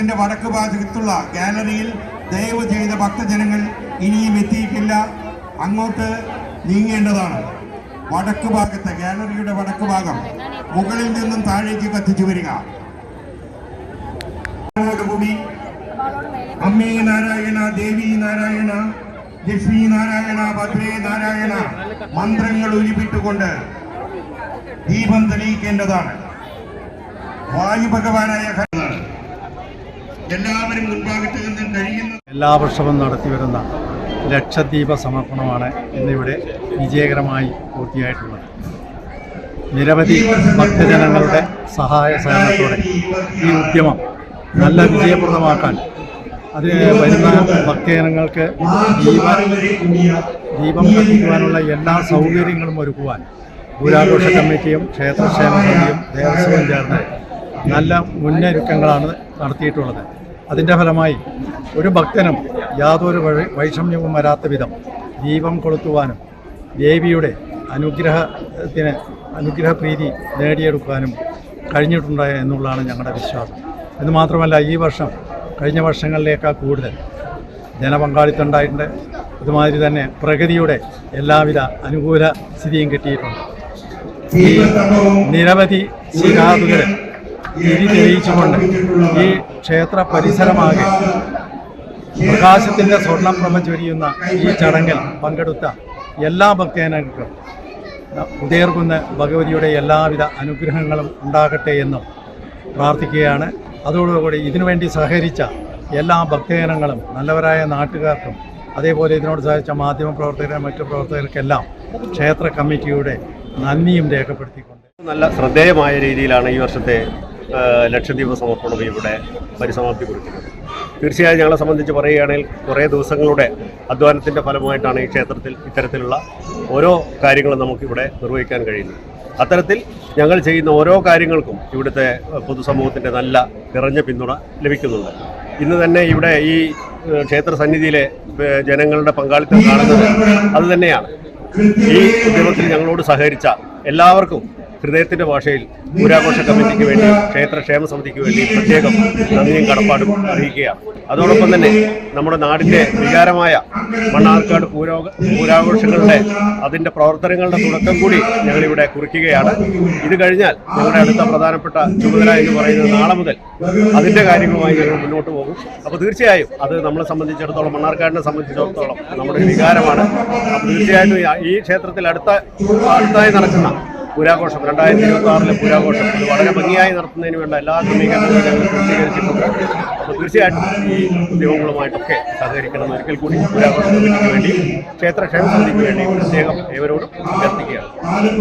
ക്ഷേത്രത്തിന്റെ വടക്ക് ഭാഗത്തുള്ള ഗാലറിയിൽ ദയവ് ചെയ്ത ഭക്തജനങ്ങൾ ഇനിയും എത്തിയിട്ടില്ല. അങ്ങോട്ട് നീങ്ങേണ്ടതാണ്. വടക്ക് ഭാഗത്ത് ഗാലറിയുടെ വടക്ക് ഭാഗം മുകളിൽ നിന്നും താഴേക്ക് കത്തിച്ചു വരിക. അമ്മേ നാരായണ ദേവി നാരായണ ലക്ഷ്മി നാരായണ ഭദ്രേ നാരായണ മന്ത്രങ്ങൾ ഉരുവിട്ടുകൊണ്ട് ദീപം തെളിയിക്കേണ്ടതാണ്. വായു ഭഗവാനായ. എല്ലാവരും മുൻഭാഗത്ത് നിന്ന് കഴിയുന്ന എല്ലാ വർഷവും നടത്തിവരുന്ന ലക്ഷദ്വീപ സമർപ്പണമാണ് ഇന്നിവിടെ വിജയകരമായി പൂർത്തിയായിട്ടുള്ളത്. നിരവധി ഭക്തജനങ്ങളുടെ സഹായ സഹകരണത്തോടെ ഈ ഉദ്യമം നല്ല വിജയപ്രദമാക്കാൻ അതിന് വരുന്ന ഭക്തജനങ്ങൾക്ക് ദീപ ദീപം കത്തിക്കുവാനുള്ള എല്ലാ സൗകര്യങ്ങളും ഒരുക്കുവാൻ പൂരാഘോഷ കമ്മിറ്റിയും ക്ഷേത്രക്ഷേമ സമിതിയും ദേവസ്വം ചേർന്ന് നല്ല മുന്നൊരുക്കങ്ങളാണ് നടത്തിയിട്ടുള്ളത്. അതിന്റെ ഫലമായി ഒരു ഭക്തനും യാതൊരു വൈഷമ്യവും വരാത്ത വിധം ദീപം കൊളുത്തുവാനും ദേവിയുടെ അനുഗ്രഹത്തിന് അനുഗ്രഹപ്രീതി നേടിയെടുക്കാനും കഴിഞ്ഞിട്ടുണ്ട് എന്നുള്ളതാണ് ഞങ്ങളുടെ വിശ്വാസം. എന്ന് മാത്രമല്ല ഈ വർഷം കഴിഞ്ഞ വർഷങ്ങളിലേക്കാൾ കൂടുതൽ ജനപങ്കാളിത്തം ഉണ്ടായിട്ടുണ്ട്. അതുമാതിരി തന്നെ പ്രകൃതിയുടെ എല്ലാവിധ അനുകൂല സ്ഥിതിയും കിട്ടിയിട്ടുണ്ട്. നിരവധി ശിഖാതുകൾ തിരി തെളിയിച്ചുകൊണ്ട് ഈ ക്ഷേത്ര പരിസരമാകെ പ്രകാശത്തിന്റെ സ്വർണപ്രഭ ചൊരിയുന്ന ഈ ചടങ്ങിൽ പങ്കെടുത്ത എല്ലാ ഭക്തജനങ്ങൾക്കും ഉദയർകുന്ന ഭഗവതിയുടെ എല്ലാവിധ അനുഗ്രഹങ്ങളും ഉണ്ടാകട്ടെ എന്നും പ്രാർത്ഥിക്കുകയാണ്. അതോടുകൂടി ഇതിനുവേണ്ടി സഹകരിച്ച എല്ലാ ഭക്തജനങ്ങളും നല്ലവരായ നാട്ടുകാർക്കും അതേപോലെ ഇതിനോട് സഹായിച്ച മാധ്യമ പ്രവർത്തകരെ മറ്റു പ്രവർത്തകർക്കെല്ലാം ക്ഷേത്ര കമ്മിറ്റിയുടെ നന്ദിയും രേഖപ്പെടുത്തിക്കൊണ്ട് നല്ല ശ്രദ്ധേയമായ രീതിയിലാണ് ഈ വർഷത്തെ ലക്ഷദ്വീപ് സമർപ്പണം ഇവിടെ പരിസമാപ്തി കുറിക്കുന്നത് തീർച്ചയായും ഞങ്ങളെ സംബന്ധിച്ച് പറയുകയാണെങ്കിൽ കുറേ ദിവസങ്ങളുടെ അധ്വാനത്തിന്റെ ഫലമായിട്ടാണ് ഈ ക്ഷേത്രത്തിൽ ഇത്തരത്തിലുള്ള ഓരോ കാര്യങ്ങളും നമുക്കിവിടെ നിർവഹിക്കാൻ കഴിയുന്നത്. അത്തരത്തിൽ ഞങ്ങൾ ചെയ്യുന്ന ഓരോ കാര്യങ്ങൾക്കും ഇവിടുത്തെ പൊതുസമൂഹത്തിന്റെ നല്ല നിറഞ്ഞ പിന്തുണ ലഭിക്കുന്നുണ്ട്. ഇന്ന് തന്നെ ഇവിടെ ഈ ക്ഷേത്ര സന്നിധിയിലെ ജനങ്ങളുടെ പങ്കാളിത്തം കാണുന്നത് അത് തന്നെയാണ്. ഈ ഉദ്യമത്തിൽ ഞങ്ങളോട് സഹകരിച്ച എല്ലാവർക്കും ഹൃദയത്തിന്റെ ഭാഷയിൽ പൂരാഘോഷ കമ്മിറ്റിക്ക് വേണ്ടി ക്ഷേത്ര ക്ഷേമ സമിതിക്ക് വേണ്ടി പ്രത്യേകം നന്ദിയും കടപ്പാടും അറിയിക്കുകയാണ്. അതോടൊപ്പം തന്നെ നമ്മുടെ നാടിന്റെ വികാരമായ മണ്ണാർക്കാട് പൂരോ പൂരാഘോഷങ്ങളുടെ അതിന്റെ പ്രവർത്തനങ്ങളുടെ തുടക്കം കൂടി ഞങ്ങളിവിടെ കുറിക്കുകയാണ്. ഇത് കഴിഞ്ഞാൽ ഞങ്ങളുടെ അടുത്ത പ്രധാനപ്പെട്ട ചുമതല എന്ന് പറയുന്നത് നാളെ മുതൽ അതിന്റെ കാര്യങ്ങളുമായി ഞങ്ങൾ മുന്നോട്ട് പോകും. അപ്പോൾ തീർച്ചയായും അത് നമ്മളെ സംബന്ധിച്ചിടത്തോളം മണ്ണാർക്കാടിനെ സംബന്ധിച്ചിടത്തോളം നമ്മുടെ വികാരമാണ്. അപ്പോൾ തീർച്ചയായിട്ടും ഈ- ക്ഷേത്രത്തിൽ അടുത്ത അടുത്തായി നടക്കുന്ന പുരാഘോഷം. രണ്ടായിരത്തി ഇരുപത്തി ആറിലെ പുരാഘോഷം. അത് വളരെ ഭംഗിയായി നടത്തുന്നതിന് വേണ്ട എല്ലാ ക്രമീകരണങ്ങളും ഞങ്ങൾ പൂർത്തീകരിച്ചിട്ടുണ്ട്. അപ്പോൾ തീർച്ചയായിട്ടും ഈ ഉദ്യോഗങ്ങളുമായിട്ടൊക്കെ സഹകരിക്കണം ഒരിക്കൽ കൂടി പുരാഘോഷത്തിന് കമ്മിറ്റിക്ക് വേണ്ടി ക്ഷേത്ര ക്ഷേമ സമിതിക്ക് വേണ്ടി പ്രത്യേകം ഏവരോടും അഭ്യർത്ഥിക്കുകയാണ്.